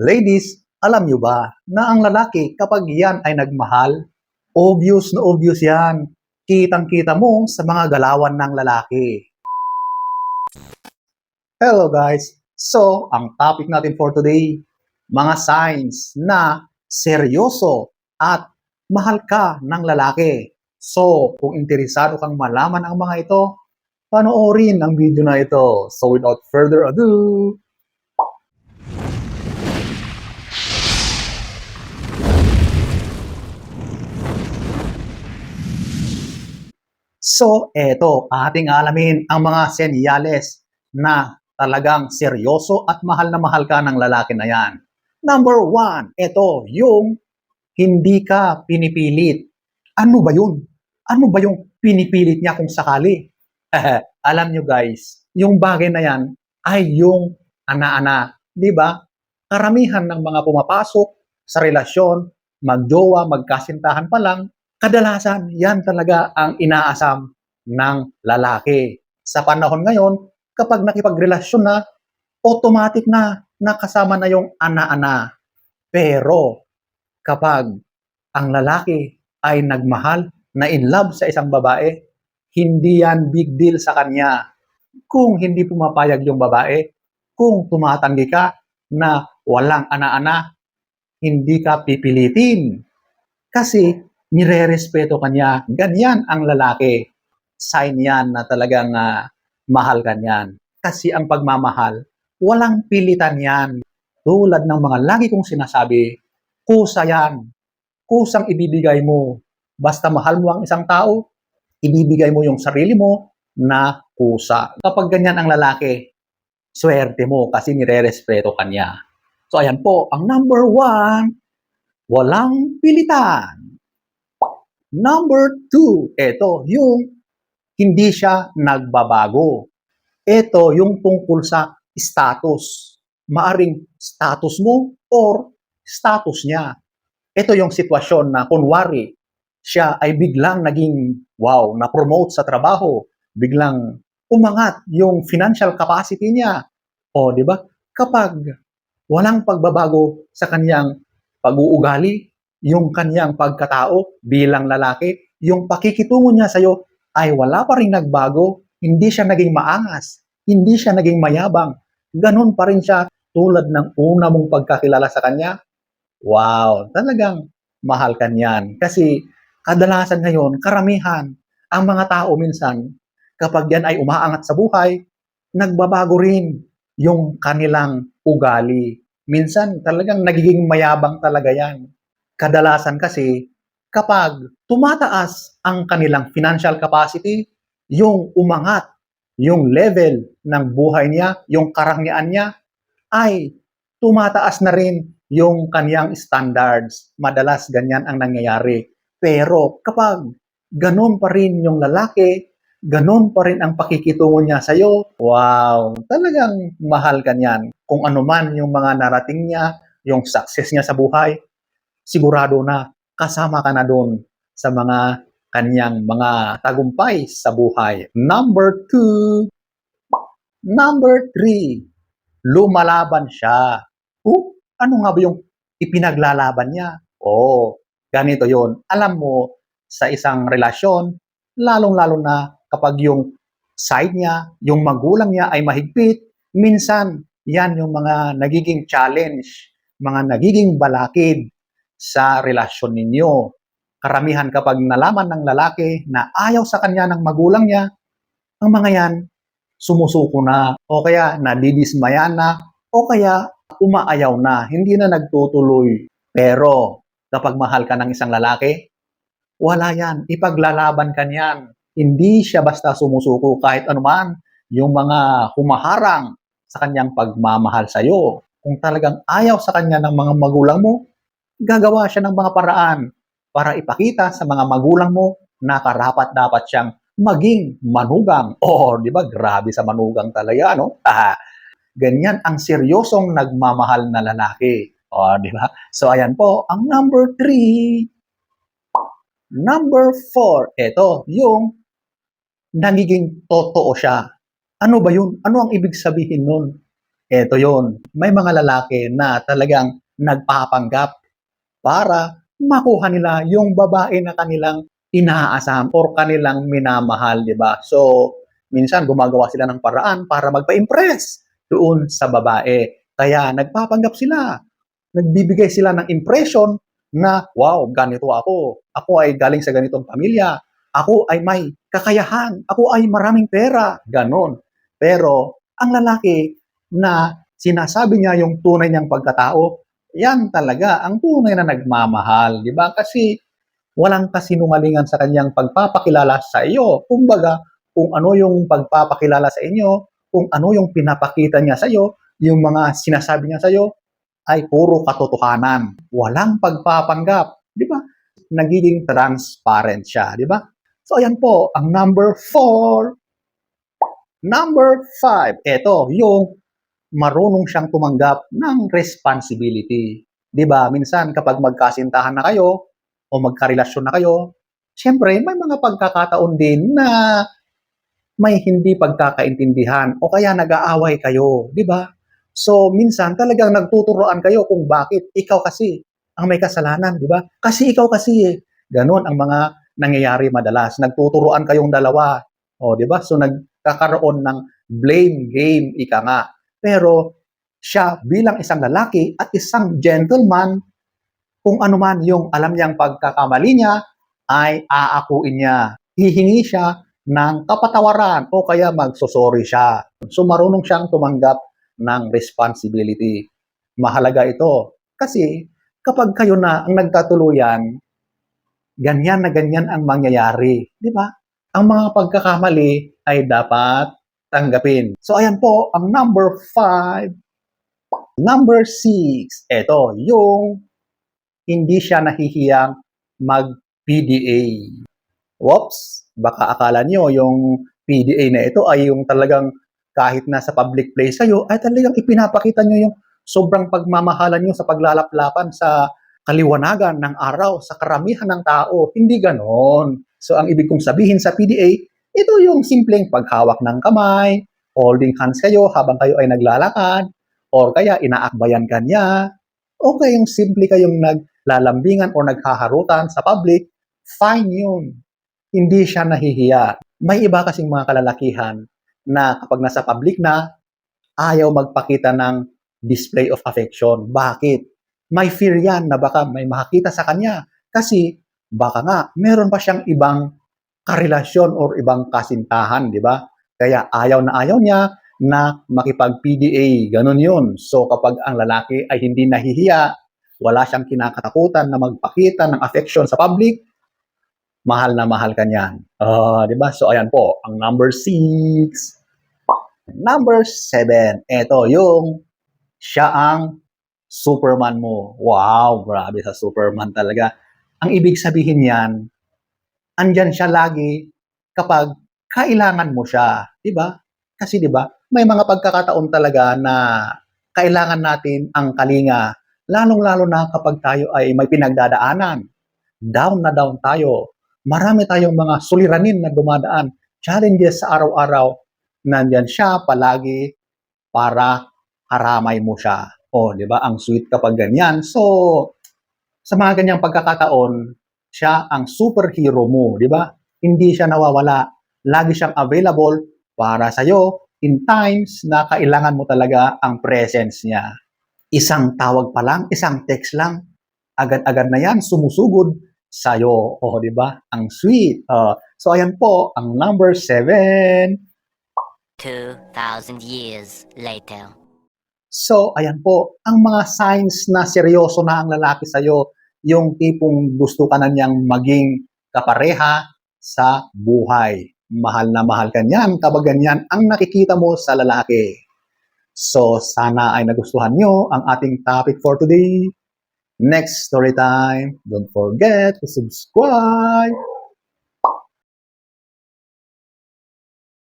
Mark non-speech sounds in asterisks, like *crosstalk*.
Ladies, alam nyo ba na ang lalaki kapag yan ay nagmahal, obvious na obvious yan. Kitang-kita mo sa mga galawan ng lalaki. Hello guys! So, ang topic natin for today, mga signs na seryoso at mahal ka ng lalaki. So, kung interesado kang malaman ang mga ito, panoorin ang video na ito. So, without further ado, So, eto, ating alamin ang mga senyales na talagang seryoso at mahal na mahal ka ng lalaki na yan. Number one, eto, yung hindi ka pinipilit. Ano ba yun? Ano ba yung pinipilit niya kung sakali? *laughs* Alam nyo guys, yung bagay na yan ay yung ana-ana. Di ba? Karamihan ng mga pumapasok sa relasyon, magjowa, magkasintahan pa lang, kadalasan yan talaga ang inaasam ng lalaki. Sa panahon ngayon, kapag nakipagrelasyon na, automatic na nakasama na yung ana-ana. Pero kapag ang lalaki ay nagmahal na in love sa isang babae, hindi yan big deal sa kanya. Kung hindi pumapayag yung babae, kung tumatanggi ka na walang ana-ana, hindi ka pipilitin. Kasi nire-respeto kanya. Ganyan ang lalaki. Sign yan na talagang ah, mahal kanyan. Kasi ang pagmamahal, walang pilitan yan. Tulad ng mga lagi kong sinasabi, kusa yan. Kusang ibibigay mo. Basta mahal mo ang isang tao, ibibigay mo yung sarili mo na kusa. Kapag ganyan ang lalaki, swerte mo kasi nire-respeto kanya. So ayan po, ang number one, walang pilitan. Number two, ito, yung hindi siya nagbabago. Ito, yung tungkol sa status. Maaring status mo or status niya. Ito yung sitwasyon na kunwari, siya ay biglang naging, wow, na-promote sa trabaho, biglang umangat yung financial capacity niya. O, di ba? Kapag walang pagbabago sa kanyang pag-uugali, yung kanyang pagkatao bilang lalaki, yung pakikitungo niya sa'yo ay wala pa rin nagbago, hindi siya naging maangas, hindi siya naging mayabang, ganun pa rin siya tulad ng una mong pagkakilala sa kanya. Wow, talagang mahal ka niyan. Kasi kadalasan ngayon, karamihan, ang mga tao minsan, kapag yan ay umaangat sa buhay, nagbabago rin yung kanilang ugali. Minsan talagang nagiging mayabang talaga yan. Kadalasan kasi kapag tumataas ang kanilang financial capacity, yung umangat, yung level ng buhay niya, yung karangyaan niya, ay tumataas na rin yung kanyang standards. Madalas ganyan ang nangyayari. Pero kapag ganun pa rin yung lalaki, ganun pa rin ang pakikitungo niya sa'yo, wow, talagang mahal ka niyan. Kung ano man yung mga narating niya, yung success niya sa buhay, sigurado na kasama ka na doon sa mga kanyang mga tagumpay sa buhay. Number two, number three, lumalaban siya. Oh, ano nga ba yung ipinaglalaban niya? Oh, ganito yon. Alam mo, sa isang relasyon, lalong-lalo na kapag yung side niya, yung magulang niya ay mahigpit, minsan yan yung mga nagiging challenge, mga nagiging balakid sa relasyon ninyo. Karamihan kapag nalaman ng lalaki na ayaw sa kanya ng magulang niya, ang mga yan sumusuko na o kaya nadidismaya na o kaya umaayaw na, hindi na nagtutuloy. Pero kapag mahal ka ng isang lalaki, wala yan. Ipaglalaban ka niyan. Hindi siya basta sumusuko kahit anuman yung mga humaharang sa kanyang pagmamahal sa iyo. Kung talagang ayaw sa kanya ng mga magulang mo, gagawa siya ng mga paraan para ipakita sa mga magulang mo na karapat dapat siyang maging manugang. Oh, di ba? Grabe sa manugang talaga, no? Ah, ganyan ang seryosong nagmamahal na lalaki. Oh, di ba? So, ayan po, ang number three. Number four, ito, yung nagiging totoo siya. Ano ba yun? Ano ang ibig sabihin nun? Ito yon. May mga lalaki na talagang nagpapanggap para makuha nila yung babae na kanilang inaasam or kanilang minamahal, di ba? So, minsan gumagawa sila ng paraan para magpa-impress doon sa babae. Kaya nagpapanggap sila. Nagbibigay sila ng impression na, wow, ganito ako. Ako ay galing sa ganitong pamilya. Ako ay may kakayahan. Ako ay maraming pera. Ganon. Pero, ang lalaki na sinasabi niya yung tunay niyang pagkatao, yan talaga ang tunay na nagmamahal, di ba? Kasi walang kasinungalingan sa kanyang pagpapakilala sa iyo. Kumbaga, kung ano yung pagpapakilala sa inyo, kung ano yung pinapakita niya sa iyo, yung mga sinasabi niya sa iyo, ay puro katotohanan. Walang pagpapanggap, di ba? Nagiging transparent siya, di ba? So, ayan po, ang number four. Number five, ito, yung marunong siyang tumanggap ng responsibility. 'Di ba? Minsan kapag magkasintahan na kayo o magkarelasyon na kayo, siyempre may mga pagkakataon din na may hindi pagkakaintindihan o kaya nag-aaway kayo, 'di ba? So minsan talagang nagtuturoan kayo kung bakit ikaw kasi ang may kasalanan, 'di ba? Kasi ikaw kasi eh. Ganon ang mga nangyayari madalas. Nagtuturoan kayong dalawa. O, 'di ba? So nagkakaroon ng blame game ika nga. Pero siya bilang isang lalaki at isang gentleman, kung ano man yung alam niyang pagkakamali niya, ay aakuin niya. Hihingi siya ng kapatawaran o kaya magsosorry siya. So marunong siyang tumanggap ng responsibility. Mahalaga ito. Kasi kapag kayo na ang nagkatuluyan, ganyan na ganyan ang mangyayari. Di ba? Ang mga pagkakamali ay dapat tanggapin. So, ayan po, ang number five. Number six, ito, yung hindi siya nahihiyang mag-PDA. Whoops, baka akala nyo yung PDA na ito ay yung talagang kahit na sa public place kayo, ay talagang ipinapakita nyo yung sobrang pagmamahalan nyo sa paglalaplapan sa kaliwanagan ng araw, sa karamihan ng tao. Hindi ganon. So, ang ibig kong sabihin sa PDA, ito yung simpleng paghawak ng kamay, holding hands kayo habang kayo ay naglalakad, or kaya inaakbayan ka niya, o kaya yung simple kayong naglalambingan o naghaharutan sa public, fine yun. Hindi siya nahihiya. May iba kasing mga kalalakihan na kapag nasa public na, ayaw magpakita ng display of affection. Bakit? May fear yan na baka may makakita sa kanya. Kasi baka nga, meron pa siyang ibang karelasyon or ibang kasintahan, di ba? Kaya ayaw na ayaw niya na makipag-PDA. Ganun yun. So kapag ang lalaki ay hindi nahihiya, wala siyang kinakatakutan na magpakita ng affection sa public, mahal na mahal ka niyan. Ah, di ba? So ayan po, ang number six. Number seven, eto yung siya ang Superman mo. Wow, grabe sa Superman talaga. Ang ibig sabihin niyan, andyan siya lagi kapag kailangan mo siya, 'di ba? Kasi 'di ba, may mga pagkakataon talaga na kailangan natin ang kalinga, lalong-lalo na kapag tayo ay may pinagdadaanan. Down na down tayo. Marami tayong mga suliranin na dumadaan, challenges sa araw-araw. Nandyan siya palagi para haramay mo siya. O, di ba? Ang sweet kapag ganyan. So, sa mga ganyang pagkakataon, siya ang superhero mo, di ba? Hindi siya nawawala. Lagi siyang available para sa iyo in times na kailangan mo talaga ang presence niya. Isang tawag pa lang, isang text lang, agad-agad na yan, sumusugod sa iyo. O, di ba? Ang sweet. Uh, so, ayan po, ang number seven. 2,000 years later. So, ayan po, ang mga signs na seryoso na ang lalaki sa'yo, yung tipong gusto ka na niyang maging kapareha sa buhay. Mahal na mahal ka niyan, kapag ganyan ang nakikita mo sa lalaki. So, sana ay nagustuhan nyo ang ating topic for today. Next story time, don't forget to subscribe